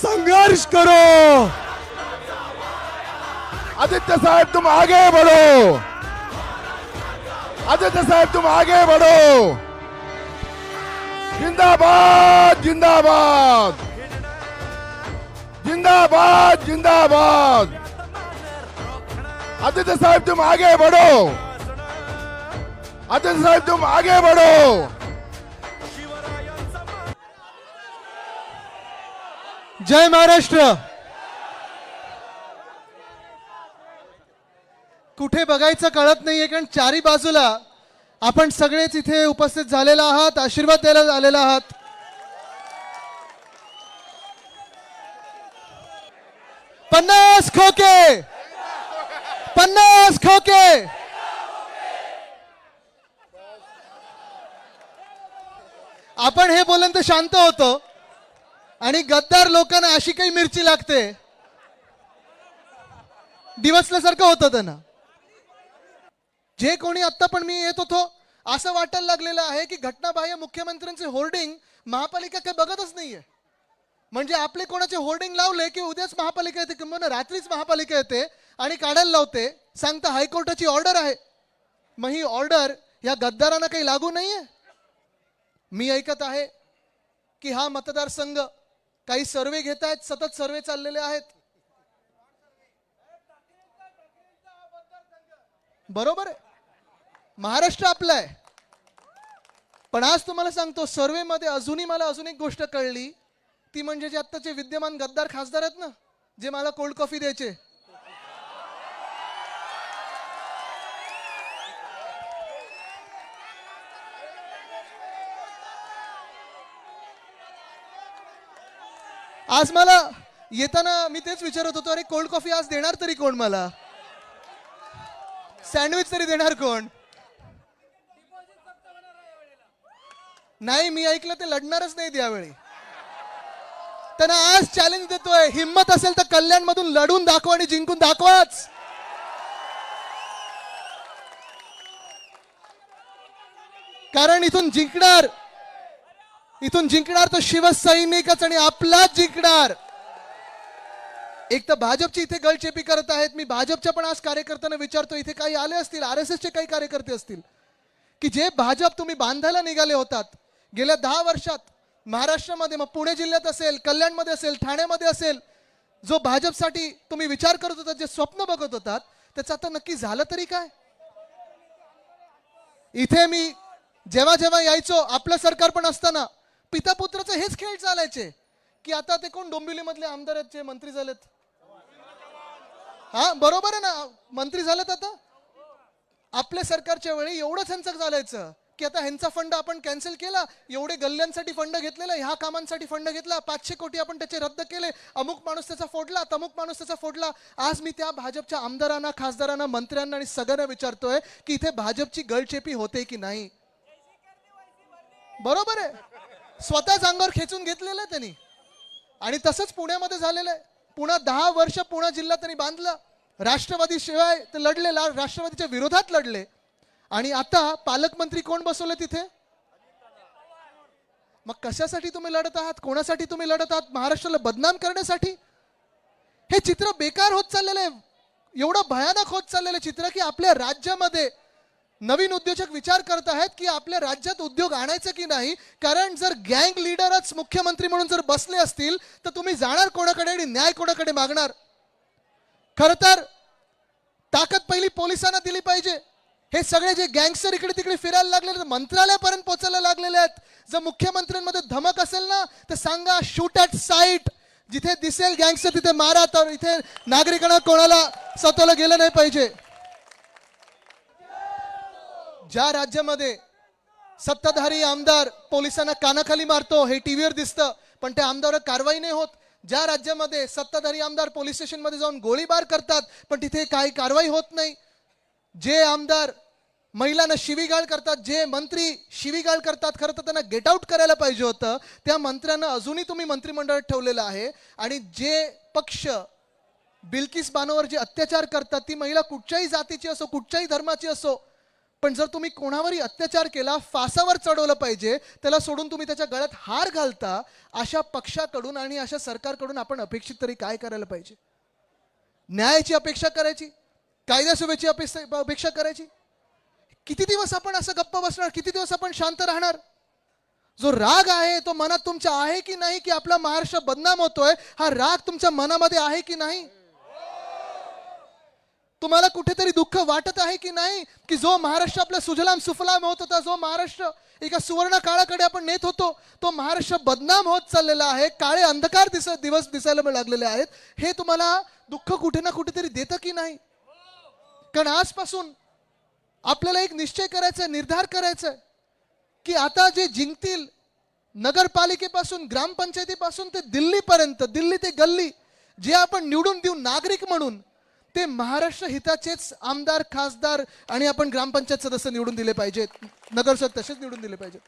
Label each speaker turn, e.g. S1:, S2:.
S1: संघर्ष करो।
S2: आदित्य साहब तुम आगे बढ़ो। आदित्य साहब तुम आगे बढ़ो। जिंदाबाद जिंदाबाद। जिंदाबाद जिंदाबाद। आदित्य साहब तुम आगे बढ़ो। आदित्य साहब तुम आगे बढ़ो।
S1: जय महाराष्ट्र. कुठे बघायचं कळत नाहीये कारण चारी बाजूला आपण सगळेच इथे उपस्थित झालेला आहात आशीर्वाद द्यायला आलेला आहात. पन्नास खोके! पन्नास खोके! आपण हे बोलून तर शांत होतो. आणि गद्दार लोकांना अशी काही मिरची लागते? दिवसल्यासारखं होतं त्यांना. जे कोणी आत्ता पण मी येत होतो असं वाटायला लागलेलं आहे की घटनाबाह्य मुख्यमंत्र्यांचे होर्डिंग महापालिका काही बघतच नाहीये. म्हणजे आपले कोणाचे होर्डिंग लावले की उद्याच महापालिका येते किंवा रात्रीच महापालिका येते आणि काढायला लावते सांगता हायकोर्टाची ऑर्डर आहे. मग ही ऑर्डर या गद्दारांना काही लागू नाहीये? मी ऐकत आहे की हा मतदारसंघ काही सर्वे घेत आहेत सतत सर्वे चाललेले आहेत. बरोबर आहे. महाराष्ट्र आपला आहे. पण आज तुम्हाला सांगतो सर्वे मध्ये अजूनही मला अजून एक गोष्ट कळली. ती म्हणजे जे आत्ताचे विद्यमान गद्दार खासदार आहेत ना जे मला कोल्ड कॉफी द्यायचे. आज मला येताना मी तेच विचारत होतो अरे कोल्ड कॉफी आज देणार तरी कोण मला? सँडविच तरी देणार कोण? नाही मी ऐकलं ते लढणारच नाही यावेळी. त्यांना आज चॅलेंज देतोय. हिम्मत असेल तर कल्याण मधून लढून दाखवा आणि जिंकून दाखवाच. कारण इथून जिंकणार इथून जिंकणार तो शिवसैनिकच आणि आपलाच जिंकणार. एक तर भाजपची इथे गळचेपी करत आहेत. मी भाजपच्या पण आज कार्यकर्त्यांना विचारतो इथे काही आले असतील? आर एस एसचे काही कार्यकर्ते असतील? की जे भाजप तुम्ही बांधायला निघाले होतात गेल्या दहा वर्षात महाराष्ट्रामध्ये मग पुणे जिल्ह्यात असेल कल्याणमध्ये असेल ठाण्यामध्ये असेल जो भाजपसाठी तुम्ही विचार करत होता जे स्वप्न बघत होतात त्याचं आता नक्की झालं तरी काय? इथे मी जेव्हा जेव्हा यायचो आपलं सरकार पण असताना पिता पुत्राचं हेच खेळ चालायचे. की आता ते कोण डोंबिवलीमधले आमदार आहेत जे मंत्री झालेत? हा बरोबर आहे ना? मंत्री झालेत आता? आपल्या सरकारच्या वेळी एवढंच ह्यांचं चालायचं की आता ह्यांचा फंड आपण कॅन्सल केला एवढे गल्ल्यांसाठी फंड घेतलेला ह्या कामांसाठी फंड घेतला पाचशे कोटी आपण त्याचे रद्द केले अमुक माणूस त्याचा फोडला तमुक माणूस त्याचा फोडला. आज मी त्या भाजपच्या आमदारांना खासदारांना मंत्र्यांना आणि सगळ्यांना विचारतोय की इथे भाजपची गळचेपी होते की नाही? बरोबर आहे? स्वतःच अंगावर खेचून घेतलेलं आहे त्यांनी. आणि तसंच पुण्यामध्ये झालेलं आहे. पुन्हा दहा वर्ष पुणे जिल्हा त्यांनी बांधला. राष्ट्रवादी शिवाय ते लढले राष्ट्रवादीच्या विरोधात लढले. आणि आता पालकमंत्री कोण बसवले तिथे? मग कशासाठी तुम्ही लढत आहात? कोणासाठी तुम्ही लढत आहात? महाराष्ट्राला बदनाम करण्यासाठी? हे चित्र बेकार होत चाललेलं आहे. एवढं भयानक होत चाललेलं चित्र की आपल्या राज्यामध्ये नवीन उद्योजक विचार करत आहेत की आपल्या राज्यात उद्योग आणायचं की नाही? कारण जर गँग लीडरच मुख्यमंत्री म्हणून जर बसले असतील तर तुम्ही जाणार कोणाकडे आणि न्याय कोणाकडे मागणार? खर तर ताकद पहिली पोलिसांना दिली पाहिजे. हे सगळे जे गँगस्टर इकडे तिकडे फिरायला लागले तर मंत्रालयापर्यंत पोचायला लागलेले आहेत. जर मुख्यमंत्र्यांमध्ये धमक असेल ना तर सांगा शूट ॲट साईट जिथे दिसेल गँगस्टर तिथे मारा तर इथे नागरिकांना कोणाला स्वतःला गेलं नाही पाहिजे. ज्या राज्यामध्ये सत्ताधारी आमदार पोलिसांना कानाखाली मारतो हे टीव्हीवर दिसतं पण त्या आमदारावर कारवाई नाही होत. ज्या राज्यामध्ये सत्ताधारी आमदार पोलीस स्टेशनमध्ये जाऊन गोळीबार करतात पण तिथे काही कारवाई होत नाही. जे आमदार महिलांना शिवीगाळ करतात जे मंत्री शिवीगाळ करतात खरं तर त्यांना गेट आउट करायला पाहिजे होतं. त्या मंत्र्यांना अजूनही तुम्ही मंत्रिमंडळात ठेवलेलं आहे. आणि जे पक्ष बिल्किस बानोवर जे अत्याचार करतात ती महिला कुठच्याही जातीची असो कुठच्याही धर्माची असो पण जर तुम्ही कोणावरही अत्याचार केला फासावर चढवलं पाहिजे त्याला सोडून तुम्ही त्याच्या गळ्यात हार घालता अशा पक्षाकडून आणि अशा सरकारकडून आपण अपेक्षित तरी काय करायला पाहिजे? न्यायाची अपेक्षा करायची? कायद्यासुभेची अपेक्षा अपेक्षा करायची? किती दिवस आपण असं गप्प बसणार? किती दिवस आपण शांत राहणार? जो राग आहे तो मनात तुमच्या आहे की नाही की आपला महाराष्ट्र बदनाम होतोय हा राग तुमच्या मनामध्ये आहे की नाही? तुम्हाला कुठेतरी दुःख वाटत आहे की नाही? की जो महाराष्ट्र आपला सुजलाम सुफलाम होत होता जो महाराष्ट्र एका सुवर्ण काळाकडे आपण नेत होतो तो महाराष्ट्र बदनाम होत चाललेला आहे काळे अंधकार दिस दिवस दिसायला लागलेले आहेत. हे तुम्हाला दुःख कुठे ना कुठेतरी देतं की नाही? कारण आजपासून आपल्याला एक निश्चय करायचा आहे निर्धार करायचा आहे की आता जे जिंकतील नगरपालिकेपासून ग्रामपंचायतीपासून ते दिल्लीपर्यंत दिल्ली ते गल्ली जे आपण निवडून देऊ नागरिक म्हणून ते महाराष्ट्र हिताचेच आमदार खासदार आणि आपण ग्रामपंचायत सदस्य निवडून दिले पाहिजेत. नगरसेवक तसेच निवडून दिले पाहिजेत.